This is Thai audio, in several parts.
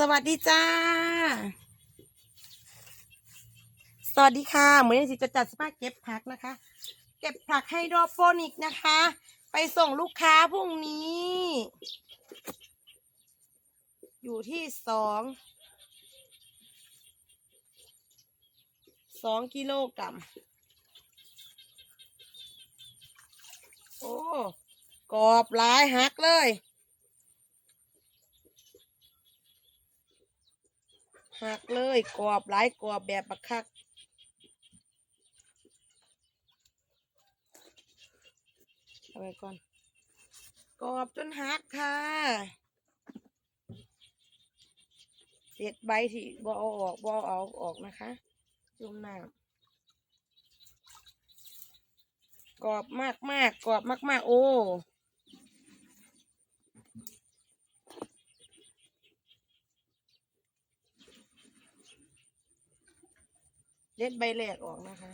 สวัสดีจ้า สวัสดีค่ะเหมือนสิจะจัดสปาเก็บผักนะคะ เก็บผักไฮโดรโปนิกนะคะ ไปส่งลูกค้าพรุ่งนี้ อยู่ที่สองสองกิโลกรัมโอ้กรอบหลายหักเลย หักเลยกรอบหลายกรอบแบบบักคักเอาไปก่อนกรอบจนหักค่ะเด็ดใบที่บอเอาออกบอเอาออกนะคะจุ่มน้ำกรอบมากมากกรอบมากมากๆโอ้ เด็ดใบแหลกออกนะคะ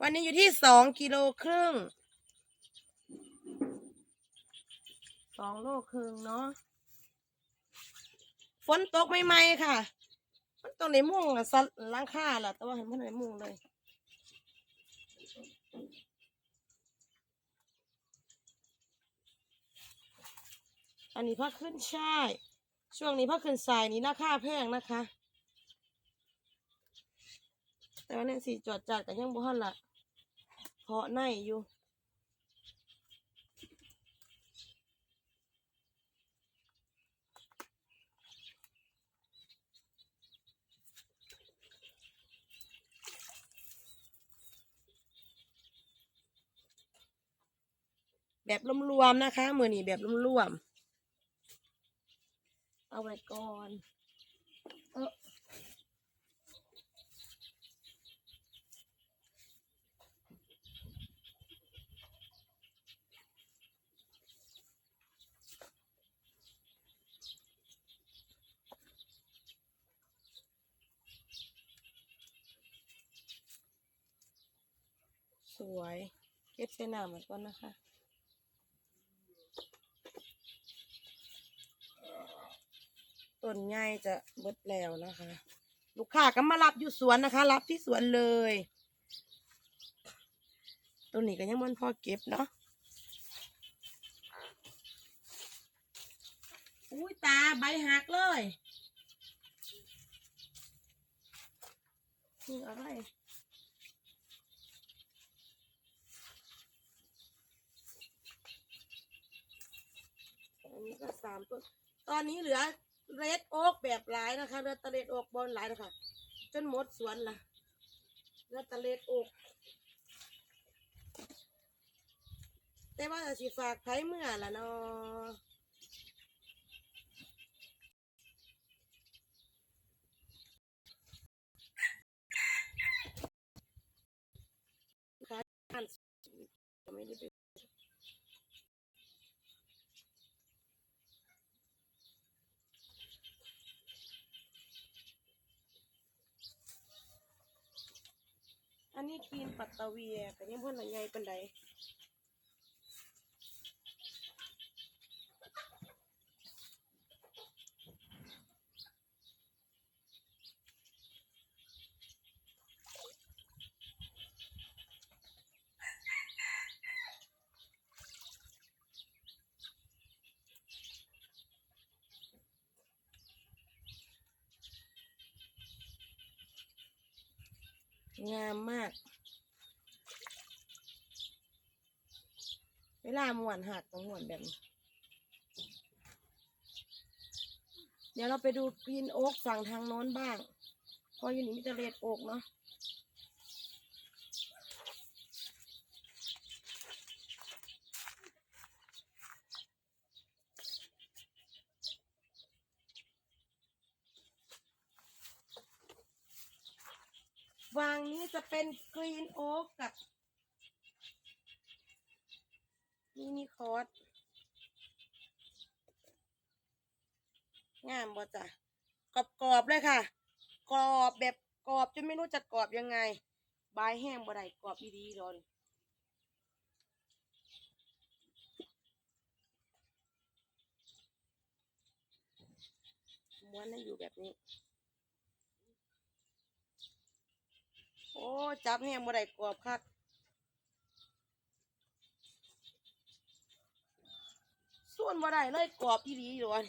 วันนี้อยู่ที่สองกิโลครึ่งสองโลครึ่งเนาะฝนตกใหม่ๆค่ะ มันตรงในมุ้งอะซัล้างค่าแหละแต่ว่าเห็นมันในมุ้งเลย อันนี้พักขึ้นช่าย ช่วงนี้พักขึ้นสายนี้ราคาแพงนะคะ แต่ว่าเนี่ยสีจอดจัดกันยังบ่ทันละเพาะในอยู่แบบรวมๆนะคะ มือนี้แบบรวมๆ เอาไว้ก่อน เออสวย เก็บเส้นหน้ามันก่อนนะคะ ต้นใหญ่จะเบิดแล้วนะคะ ลูกค้าก็มารับอยู่สวนนะคะ รับที่สวนเลยต้นนี้ก็ยังมันพอเก็บเนาะอุ้ยตาใบหักเลยนี่อะไรอันนี้ก็สามต้น ตอนนี้เหลือ เรดโอ๊กแบบหลายนะคะเลือตะเลดโอ๊กบอลหลายนะคะจนหมดสวนละเลือตะเลดโอ๊กแต่ว่าจะสิฝากไผเมื่อละเนาะขายบ้านไม่ได้ไป อันนี้ครีมปัตตะเวียแต่ยังพ่นหน่อยใหญ่ป็นใด งามมาก เวลาม่วนหักต้องม่วนแบบนี้เดี๋ยวเราไปดูปีนโอ๊กฝั่งทางโน้นบ้างเพราะอยู่นี่มีแต่เรดโอ๊กเนาะี่จะเป็นกรีนโอ๊กกับมินิคอร์สงามบ่จ้ะกรอบๆเลยค่ะ กรอบแบบกรอบจนไม่รู้จะกรอบยังไง บายแห้งบ่ได้กรอบดีๆรอนม้วนให้อยู่แบบนี้ อ้จับเนี่ยบ่ได้กรอบคักส่วนบ่ได้เลยกรอบอีหลีอยู่อัน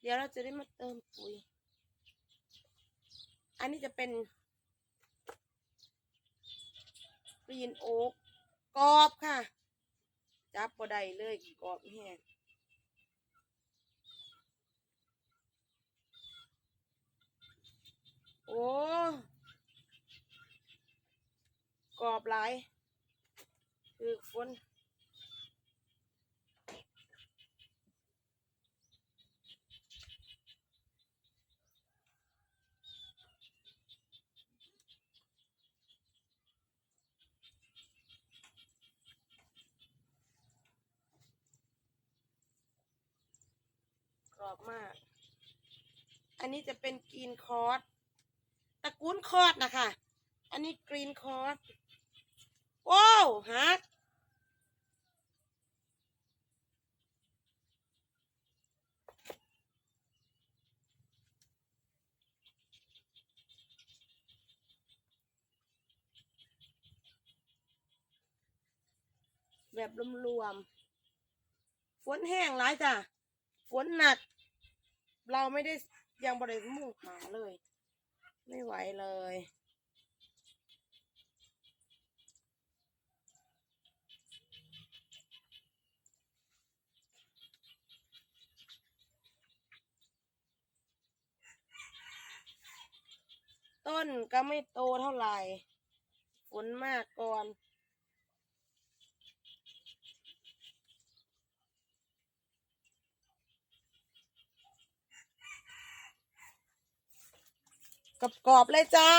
เดี๋ยวเราจะได้มาเติมปุ๋ย อันนี้จะเป็นกรีนโอ๊กกรอบค่ะ จับบ่ได้เลยกรอบแห้งโอ้กรอบหลายคือฝน อบมาก อันนี้จะเป็นกรีนคอร์สตะกูลคอร์สนะคะ อันนี้กรีนคอร์สว้าวฮักแบบรวมๆ ฝนแห้งหลายจ้ะ ฝนหนัก เราไม่ได้ยังบริมุ่งหาเลย ไม่ไหวเลย ต้นก็ไม่โตเท่าไหร่ฝนมากก่อน กรอบเลยจ้า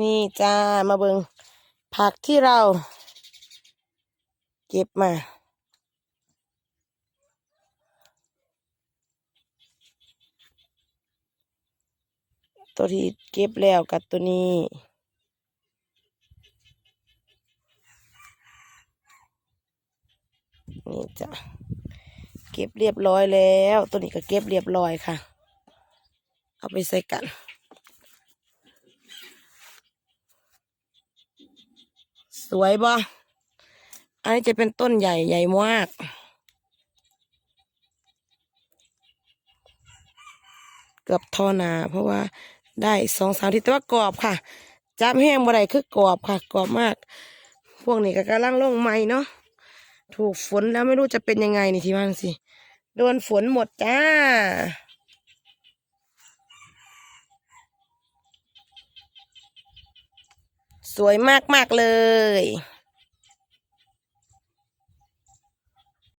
นี่จ้า มาเบิง ผักที่เรา เก็บมา ตัวที่เก็บแล้วกับตัวนี้นี่จ้ะเก็บเรียบร้อยแล้ว ตัวนี้ก็เก็บเรียบร้อยค่ะ เอาไปใส่กัน วยบ่อันนี้จะเป็นต้นใหญ่ใหญ่มาก เกือบทอนา เพราะว่าได้สองสามทีแต่ว่ากรอบค่ะ จับแห้งบ่ได้คือกรอบค่ะ กรอบมาก พวกนี้ก็กำลังลงใหม่เนาะ ถูกฝนแล้วไม่รู้จะเป็นยังไงนี่ที่ว่างสิ โดนฝนหมดจ้า สวยมากมาก ๆ เลย